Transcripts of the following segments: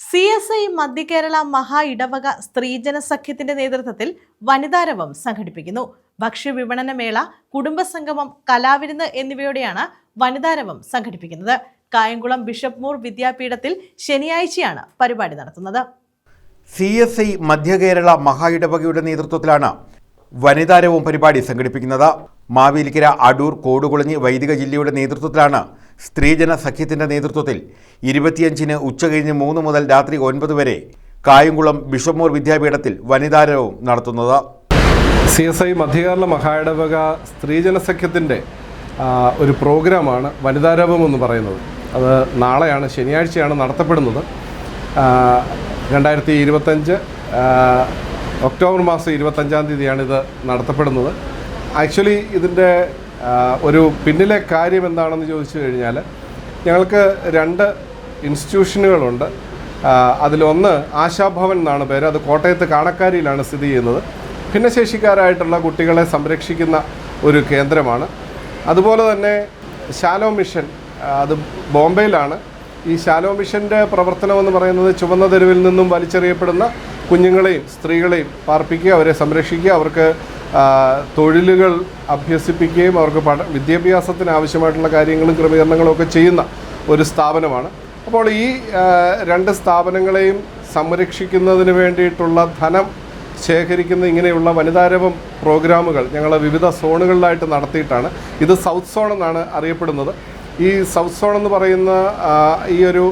C S I Madhya Kerala മഹാ ഇടവക സ്ത്രീജന സഖ്യത്തിന്റെ നേതൃത്വത്തിൽ വനിതാരവം സംഘടിപ്പിക്കുന്നു. ഭക്ഷ്യ വിപണന മേള കുടുംബസംഗമം കലാവിരുന്ന് എന്നിവയോടെയാണ് വനിതാരവം സംഘടിപ്പിക്കുന്നത്. കായംകുളം ബിഷപ്പ് മൂർ വിദ്യാപീഠത്തിൽ ശനിയാഴ്ചയാണ് പരിപാടി നടത്തുന്നത്. സി എസ് ഐ മധ്യകേരള മഹാ ഇടവകയുടെ നേതൃത്വത്തിലാണ് വനിതാരവും പരിപാടി സംഘടിപ്പിക്കുന്നത് മാവേലിക്കര അടൂർ കോടുകുളഞ്ഞി വൈദിക ജില്ലയുടെ നേതൃത്വത്തിലാണ്. സ്ത്രീജന സഖ്യത്തിന്റെ നേതൃത്വത്തിൽ ഇരുപത്തിയഞ്ചിന് ഉച്ചകഴിഞ്ഞ് മൂന്ന് മുതൽ രാത്രി ഒൻപത് വരെ കായംകുളം ബിഷമൂർ വിദ്യാപീഠത്തിൽ വനിതാരവും നടത്തുന്നത്. സി എസ് ഐ മധ്യകാരണ മഹായിടവക സ്ത്രീജന സഖ്യത്തിന്റെ ഒരു പ്രോഗ്രാമാണ് വനിതാരവം എന്ന് പറയുന്നത്. അത് നാളെയാണ് ശനിയാഴ്ചയാണ് നടത്തപ്പെടുന്നത്. രണ്ടായിരത്തി ഇരുപത്തഞ്ച് ഒക്ടോബർ മാസം ഇരുപത്തഞ്ചാം തീയതിയാണ് ഇത് നടത്തപ്പെടുന്നത്. ആക്ച്വലി ഇതിന്റെ ഒരു പിന്നിലെ കാര്യം എന്താണെന്ന് ചോദിച്ചു കഴിഞ്ഞാൽ ഞങ്ങൾക്ക് രണ്ട് ഇൻസ്റ്റിറ്റ്യൂഷനുകളുണ്ട്. അതിലൊന്ന് ആശാഭവൻ എന്നാണ് പേര്. അത് കോട്ടയത്ത് കാണക്കാരിയിലാണ് സ്ഥിതി ചെയ്യുന്നത്. ഭിന്നശേഷിക്കാരായിട്ടുള്ള കുട്ടികളെ സംരക്ഷിക്കുന്ന ഒരു കേന്ദ്രമാണ്. അതുപോലെ തന്നെ ശാലോ മിഷൻ അത് ബോംബെയിലാണ്. ഈ ശാലോ മിഷന്റെ പ്രവർത്തനം എന്ന് പറയുന്നത് ചുവന്ന തെരുവിൽ നിന്നും വലിച്ചെറിയപ്പെടുന്ന കുഞ്ഞുങ്ങളെയും സ്ത്രീകളെയും പാർപ്പിക്കുക അവരെ സംരക്ഷിക്കുക അവർക്ക് തൊഴിലുകൾ അഭ്യസിപ്പിക്കുകയും അവർക്ക് പഠ വിദ്യാഭ്യാസത്തിന് ആവശ്യമായിട്ടുള്ള കാര്യങ്ങളും ക്രമീകരണങ്ങളും ഒക്കെ ചെയ്യുന്ന ഒരു സ്ഥാപനമാണ്. അപ്പോൾ ഈ രണ്ട് സ്ഥാപനങ്ങളെയും സംരക്ഷിക്കുന്നതിന് വേണ്ടിയിട്ടുള്ള ധനം ശേഖരിക്കുന്ന ഇങ്ങനെയുള്ള വനിതാരവം പ്രോഗ്രാമുകൾ ഞങ്ങൾ വിവിധ സോണുകളിലായിട്ട് നടത്തിയിട്ടാണ്. ഇത് സൗത്ത് സോൺ എന്നാണ് അറിയപ്പെടുന്നത്. ഈ സൗത്ത് സോൺ എന്ന് പറയുന്ന ഈ ഒരു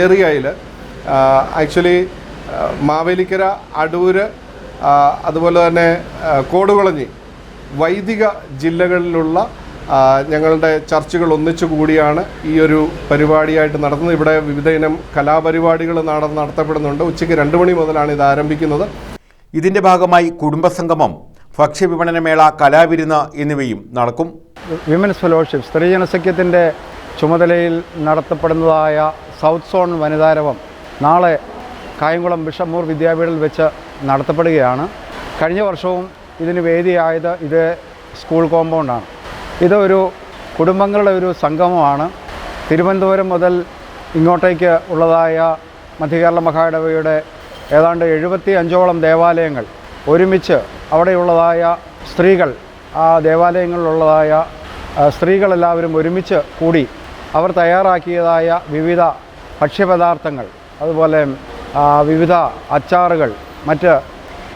ഏരിയയിൽ ആക്ച്വലി മാവേലിക്കര അടൂര് അതുപോലെ തന്നെ കോടുകുളഞ്ഞി വൈദിക ജില്ലകളിലുള്ള ഞങ്ങളുടെ ചർച്ചകൾ ഒന്നിച്ചു കൂടിയാണ് ഈ ഒരു പരിപാടിയായിട്ട് നടത്തുന്നത്. ഇവിടെ വിവിധ ഇനം കലാപരിപാടികൾ നട നടത്തപ്പെടുന്നുണ്ട്. ഉച്ചയ്ക്ക് രണ്ട് മണി മുതലാണ് ഇത് ആരംഭിക്കുന്നത്. ഇതിന്റെ ഭാഗമായി കുടുംബസംഗമം ഭക്ഷ്യവിപണന മേള കലാവിരുന്ന് എന്നിവയും നടക്കും. വിമൻസ് ഫെലോഷിപ്പ് സ്ത്രീജന സഖ്യത്തിന്റെ ചുമതലയിൽ നടത്തപ്പെടുന്നതായ സൗത്ത് സോൺ വനിതാരവം നാളെ കായംകുളം ബിഷമൂർ വിദ്യാപീഠത്തിൽ വെച്ച് നടത്തപ്പെടുകയാണ്. കഴിഞ്ഞ വർഷവും ഇതിന് വേദിയായത് ഇത് സ്കൂൾ കോമ്പൗണ്ടാണ്. ഇതൊരു കുടുംബങ്ങളുടെ ഒരു സംഗമമാണ്. തിരുവനന്തപുരം മുതൽ ഇങ്ങോട്ടേക്ക് ഉള്ളതായ മധ്യകേരള മഹായിടവയുടെ ഏതാണ്ട് എഴുപത്തി അഞ്ചോളം ദേവാലയങ്ങൾ ഒരുമിച്ച് അവിടെയുള്ളതായ സ്ത്രീകൾ ആ ദേവാലയങ്ങളിലുള്ളതായ സ്ത്രീകളെല്ലാവരും ഒരുമിച്ച് കൂടി അവർ തയ്യാറാക്കിയതായ വിവിധ ഭക്ഷ്യപദാർത്ഥങ്ങൾ അതുപോലെ വിവിധ അച്ചാറുകൾ മറ്റ്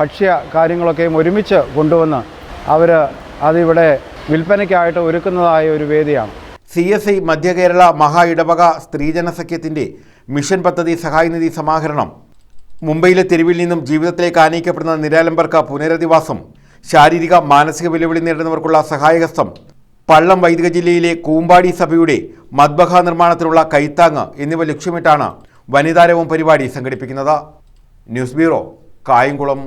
ഭക്ഷ്യ കാര്യങ്ങളൊക്കെയും ഒരുമിച്ച് കൊണ്ടുവന്ന് അവർ അതിവിടെ വിൽപ്പനയ്ക്കായിട്ട് ഒരുക്കുന്നതായ ഒരു വേദിയാണ്. സി എസ് ഐ മധ്യകേരള മഹാ ഇടവക സ്ത്രീജന സഖ്യത്തിന്റെ മിഷൻ പദ്ധതി സഹായനിധി സമാഹരണം. മുംബൈയിലെ തെരുവിൽ നിന്നും ജീവിതത്തിലേക്ക് ആനയിക്കപ്പെടുന്ന നിരാലംബർക്ക് പുനരധിവാസം ശാരീരിക മാനസിക വെല്ലുവിളി നേരിടുന്നവർക്കുള്ള സഹായഹസ്തം പള്ളം വൈദിക ജില്ലയിലെ കൂമ്പാടി സഭയുടെ മദ്ബഹ നിർമ്മാണത്തിലുള്ള കൈത്താങ് എന്നിവ ലക്ഷ്യമിട്ടാണ് വനിതാരവും പരിപാടി സംഘടിപ്പിക്കുന്നത് ന്യൂസ് ബ്യൂറോ കായംകുളം.